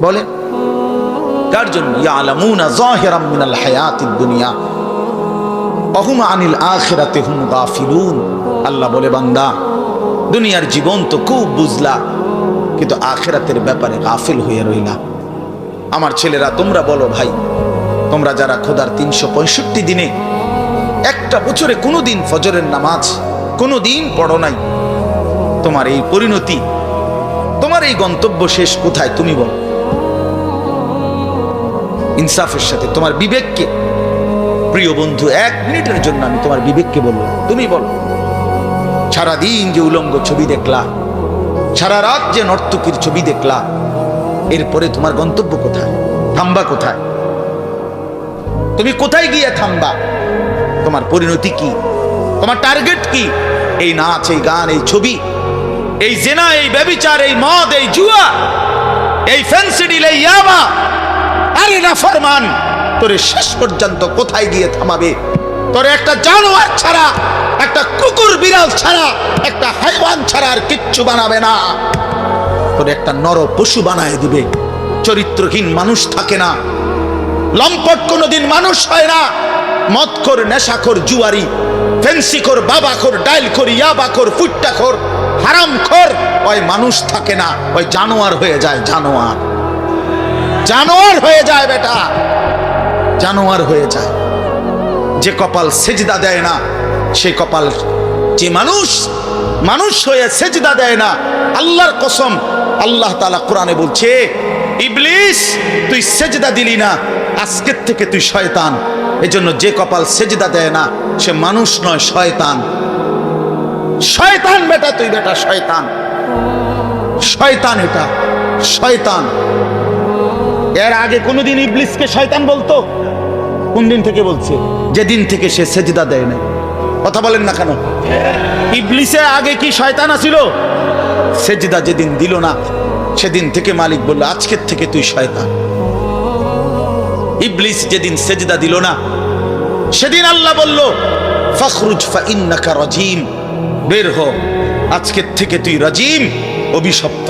বলে, কার জন্য? দুনিয়া। আনিল আল্লাহ বলে, বান্দা, দুনিয়ার জীবন তো খুব বুঝলা, কিন্তু আখেরাতের ব্যাপারে গাফিল হয়ে রইলা। আমার ছেলেরা, তোমরা বলো ভাই, তোমরা যারা খোদার তিনশো পঁয়ষট্টি দিনে একটা বছরে কোনো দিন ফজরের নামাজ কোনো দিন পড়ো নাই, তোমার এই পরিণতি, তোমার এই গন্তব্য শেষ কোথায় তুমি বলো? ইনসাফের সাথে, তোমার বিবেককে। প্রিয় বন্ধু, এক মিনিটের জন্য আমি তোমার বিবেককে বলব, তুমি বলো, সারাদিন যে উলঙ্গ ছবি দেখলা, সারা রাত যে নর্তকীর ছবি দেখলা, এরপরে তোমার গন্তব্য কোথায়, থামবা কোথায়? তুমি কোথায় গিয়ে থামবা? তোমার পরিণতি কি? তোমার টার্গেট কি? এই নাচ, এই গান, এই ছবি, এই জেনা, এই ব্যবিচার, এই মদ, এই জুয়া, এই ফেন্সিডিল, এই ইয়াবা আরে না ফরমান, তোরে শেষ পর্যন্ত কোথায় গিয়ে থামাবে? তোরে একটা জানোয়ার ছাড়া, একটা কুকুর বিড়াল ছাড়া, একটা হাইওয়ান ছাড়া আর কিচ্ছু বানাবে না। তোরে একটা নর পশু বানায় দিবে। চরিত্রহীন মানুষ থাকে না। লম্পট কোনোদিন মানুষ হয় না। মদখোর, নেশাখোর, জুয়ারি, ফেন্সিখোর, বাবাখোর, ডাইলখোর, ইয়াবাখোর, ফুট্টাখোর, হারামখোর, ওই মানুষ থাকে না, ওই জানোয়ার হয়ে যায় জানোয়ার। জানোয়ার হয়ে যায় বেটা। জানোয়ার হয়ে যায়। যে কপাল সেজদা দেয় না, সে কপাল যে মানুষ মানুষ হয়ে সেজদা দেয় না, আল্লাহর কসম আল্লাহ তালা কোরআনে বলছে, ইবলিস, তুই সেজদা দিলি না, আজকের থেকে তুই শয়তান। এজন্য যে কপাল সেজদা দেয় না, সে মানুষ নয়, শয়তান। শয়তান বেটা, তুই বেটা শয়তান। শয়তান এটা, শয়তান। এর আগে কোনোদিন ইবলিসকে শয়তান বলতো? কোন দিন থেকে বলছে? যেদিন থেকে সে সেজদা দেয় না কথা বলেন না কেন? ইবলিসে আগে কি শয়তান আছিল? সেজদা যেদিন দিল না, সেদিন থেকে মালিক বলল, আজকের থেকে তুই শয়তান। ইবলিস যেদিন সেজদা দিল না, সেদিন আল্লাহ বলল, ফখরুজ ফা ইন্নাকা রাজিম। বের হ, আজকের থেকে তুই রাজিম, অভিশপ্ত।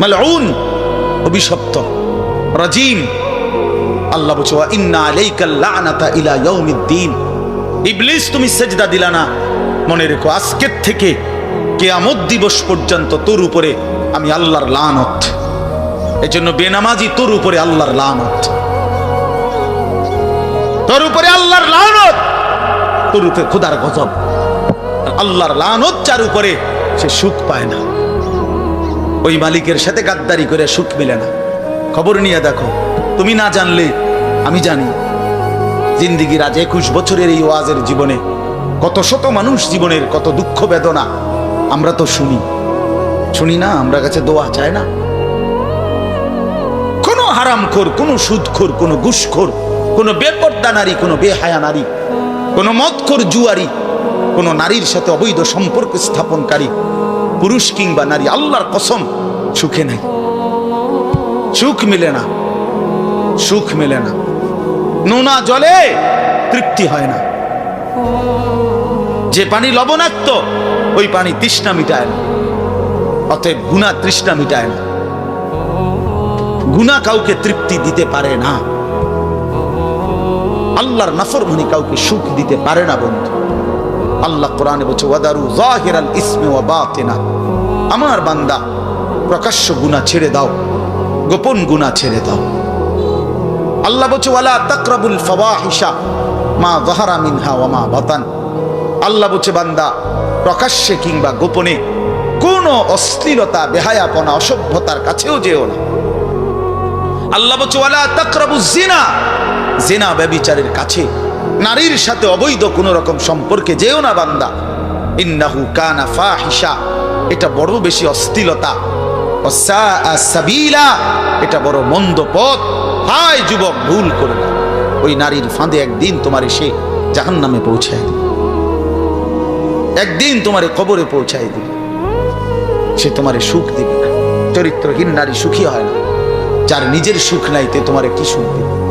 মালউন, অভিশপ্ত। রাজিম। আল্লাহ বলছে ইন্না আলাইকাল লানাতা ইলা ইয়াউমিদ্দিন। ইবলিস, তুমি সেজদা দিলা না। মনে রেখো, আজকের থেকে কেয়ামত দিবস পর্যন্ত তোর উপরে আমি আল্লাহর লানত। এজন্য বেনামাজি তোর উপরে আল্লাহর লানত। তোর উপরে আল্লাহর লানত। তোর উপরে খোদার গজব। আল্লাহর লানত যার উপরে সে সুখ পায় না। ওই মালিকের সাথে গাদ্দারি করে সুখ মিলে না। খবর নিয়ে দেখো। তুমি না জানলে, আমি জানি। জিন্দিগির আজ একুশ বছরের এই ওয়াজের জীবনে কত শত মানুষ জীবনের কত দুঃখ বেদনা, আমরা তো শুনি। শুনি না, আমরা কাছে দোয়া চায় না। কোনো হারামখোর, কোনো সুদখোর, কোনো ঘুষখোর, কোনো বেপর্দা নারী, কোনো বেহায়া নারী, কোনো মদখোর জুয়ারি, কোনো নারীর সাথে অবৈধ সম্পর্ক স্থাপনকারী, পুরুষ কিংবা নারী, আল্লাহর কসম সুখে নাই। সুখ মিলে না। সুখ মেলে না। নোনা জলে তৃপ্তি হয় না। যে পানি লবণাক্ত, ওই পানি তৃষ্ণা মিটায় না। অতএব গুণা তৃষ্ণা মিটায় না। গুণা কাউকে তৃপ্তি দিতে পারে না। আল্লাহর নাফরমানি কাউকে সুখ দিতে পারে না, বন্ধু। আল্লাহ কোরআনে বলছে, ওয়াদারু জাহিরাল ইসমে ওয়া বাতিনা। আমার বান্দা, প্রকাশ্য গুনাহ ছেড়ে দাও। গোপন গুনাহ ছেড়ে দাও। আল্লাহ বলছে, ওয়ালা তাকরাবুল ফাওয়াহিশা মা যাহারা মিনহা ওয়া মা বাতান। আল্লাহ বলছে, বান্দা, প্রকাশ্যে কিংবা গোপনে কোনো অশ্লীলতা, বেহায়াপনা, অসভ্যতার কাছেও যেও না। আল্লাহ বলছে, ওয়ালা তাকরাবু জিনা। জিনা ব্যবিচারের কাছে নারীর সাথে অবৈধ কোনো রকম সম্পর্কে যেও না, বান্দা। ইন্নাহু কানা ফাহিশা। এটা বড় বেশি অশ্লীলতা ওয়াসাআ এটা বড় মন্দ পথ। হায় যুবক, ভুল করে না। ওই নারীর ফাঁদে একদিন তোমার এসে জাহান নামে পৌঁছায় দিবে। একদিন তোমারে কবরে পৌঁছায় দিবে। সে তোমারে সুখ দিবে না। চরিত্রহীন নারী সুখী হয় না। যার নিজের সুখ নাই, তে তোমারে কি সুখ দিবে?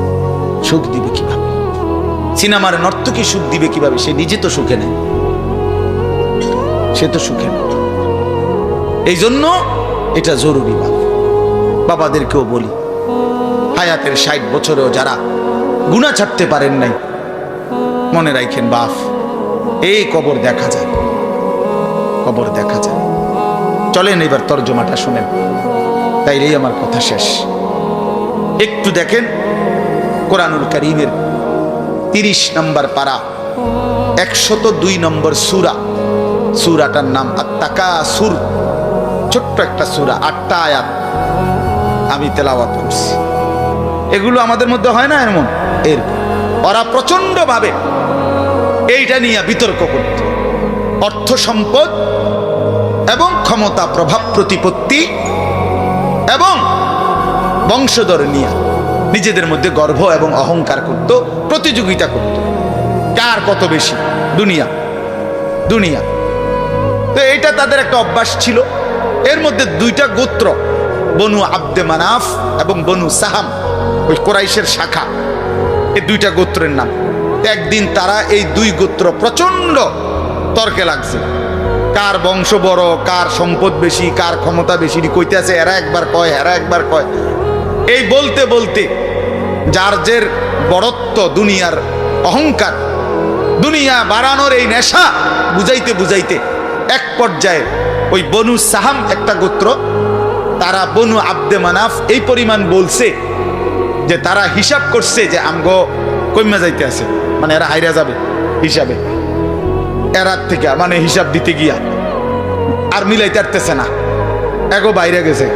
সুখ দিবে কীভাবে? সিনেমার নর্তকী সুখ দিবে কীভাবে? সে নিজে তো সুখে নেই। সে তো সুখে নেই। এই জন্য এটা জরুরি বাবা বাবাদেরকেও বলি। হায়াতের ষাট বছরেও যারা গুণা ছাড়তে পারেন নাই, মনে রাখেন বাপ, এই কবর দেখা যায়। কবর দেখা যায়। চলেন এবার তর্জমাটা শুনেন। তাইলেই আমার কথা শেষ। একটু দেখেন, কোরআনুল করিমের তিরিশ নম্বর পারা, একশত দুই নম্বর সুরা। সুরাটার নাম আত্মাকা সুর ছোট্ট একটা সুরা, আটটা আয়াত আমি তেলাওয়াত করছি। এগুলো আমাদের মধ্যে হয় না এমন? এর ওরা প্রচণ্ড ভাবে এইটা নিয়ে বিতর্ক করত। অর্থ সম্পদ এবং ক্ষমতা প্রভাব প্রতিপত্তি এবং বংশধর নিয়ে নিজেদের মধ্যে গর্ব এবং অহংকার করত, প্রতিযোগিতা করত। কার কত বেশি? দুনিয়া। দুনিয়া। তো এটা তাদের একটা অভ্যাস ছিল। এর মধ্যে দুইটা গোত্র, বনু আব্দে মানাফ এবং বনু সাহাম, ওই কোরাইশের শাখা। এই দুইটা গোত্রের নাম। একদিন তারা এই দুই গোত্র প্রচণ্ড তর্কে লাগছে। কার বংশ বড়, কার সম্পদ বেশি, কার ক্ষমতা বেশি কইতে আছে এরা একবার কয়, এরা একবার কয়। এই বলতে বলতে যার জের বড়ত্ব, দুনিয়ার অহংকার, দুনিয়া বাড়ানোর এই নেশা, বুঝাইতে বুঝাইতে এক পর্যায়ে ওই বনু সাহাম একটা গোত্র, তারা বনু আব্দে মানাফ এই পরিমাণ বলছে যে তারা হিসাব করছে যে আমগো কইমা যাইতে আছে। মানে এরা হাইরা যাবে হিসাবে। এরার থেকে মানে হিসাব দিতে গিয়া আর মিলাইতে পারতেছে না। এগো বাইরে গেছে।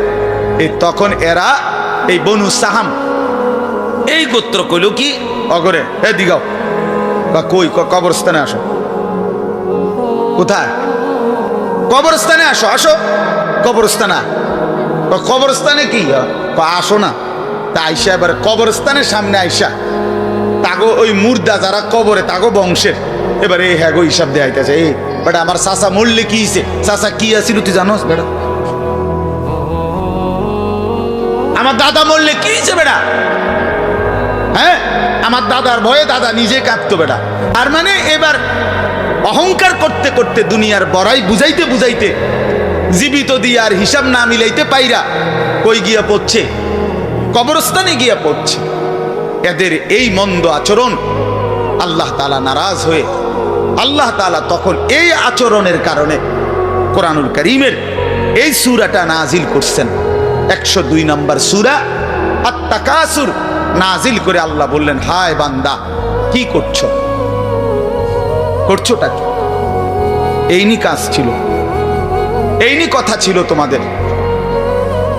এই তখন এরা এই বনু সাহাম এই গোত্র কইল কি? অগরে এ দিগাও বা কই কবরস্থানে আসো। কোথায়? কবরস্থানে আসো আসো। কবরস্থানে। কবরস্থানে কি? আসো না। তা আইসা এবার কবরস্থানের সামনে আইসা। তাগো ওই মুর্দা যারা কবরে, তাগো বংশের। এবারে এই হ্যাগো হিসাব দেখাইতেছে এই, বেটা, আমার চাচা মরলে কি হইছে? চাচা কি আছিল তুই জানোস, বেটা? আমার দাদা মরলে কি হয়েছে বেটা? হ্যাঁ? আমার দাদার ভয়ে দাদা নিজে কাঁদতো বেটা। আর মানে এবার অহংকার করতে করতে দুনিয়ার বড়াই বুঝাইতে বুঝাইতে জীবিত দিয়ে আর হিসাব না মিলাইতে পাইরা কই গিয়া পড়ছে? কবরস্থানে গিয়া পড়ছে। এদের এই মন্দ আচরণ আল্লাহ তালা নারাজ হয়ে আল্লাহ তালা তখন এই আচরণের কারণে কোরআনুল করিমের এই সুরাটা নাজিল করছেন। একশো দুই নম্বর সুরা আত্মাকাসুর নাজিল করে আল্লাহ বললেন, হায় বান্দা, কি করছ? করছোটা কি? এইনি কাজ ছিল। এইনি কথা ছিল তোমাদের।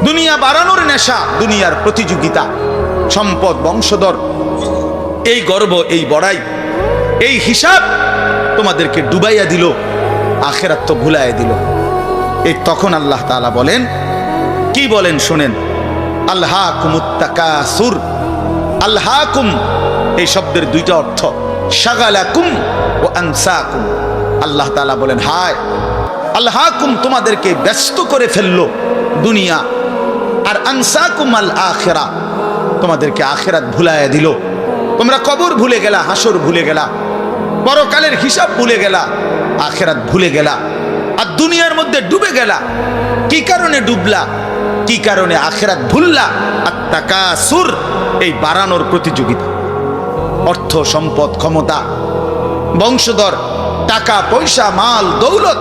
দুনিয়া বাড়ানোর নেশা, দুনিয়ার প্রতিযোগিতা, সম্পদ, বংশধর। এই গর্ব, এই বড়াই, এই হিসাব তোমাদেরকে ডুবাইয়া দিল, আখেরাত তো ভুলাইয়া দিল। এই তখন আল্লাহ তাআলা বলেন, কি বলেন শোনেন আল্লাহ কুমুত্তাকাসুর আল্লাহ কুম এই শব্দের দুইটা অর্থ। শাগালাকুম ও আনসাকুম। আল্লাহ তাআলা বলেন, হায়! আল্লাহ কুম তোমাদেরকে ব্যস্ত করে ফেলল দুনিয়া, আর আনসাকুম আল আখেরা, তোমাদেরকে আখেরাত ভুলাইয়া দিল। তোমরা কবর ভুলে গেলা হাসর ভুলে গেলা, পরকালের হিসাব ভুলে গেলা, আখেরাত ভুলে গেলা, আর দুনিয়ার মধ্যে ডুবে গেলা। কি কারণে ডুবলা? কি কারণে আখেরাত ভুললা? আর টাকা সুর এই বাড়ানোর প্রতিযোগিতা। অর্থ সম্পদ ক্ষমতা বংশধর টাকা পয়সা মাল দৌলত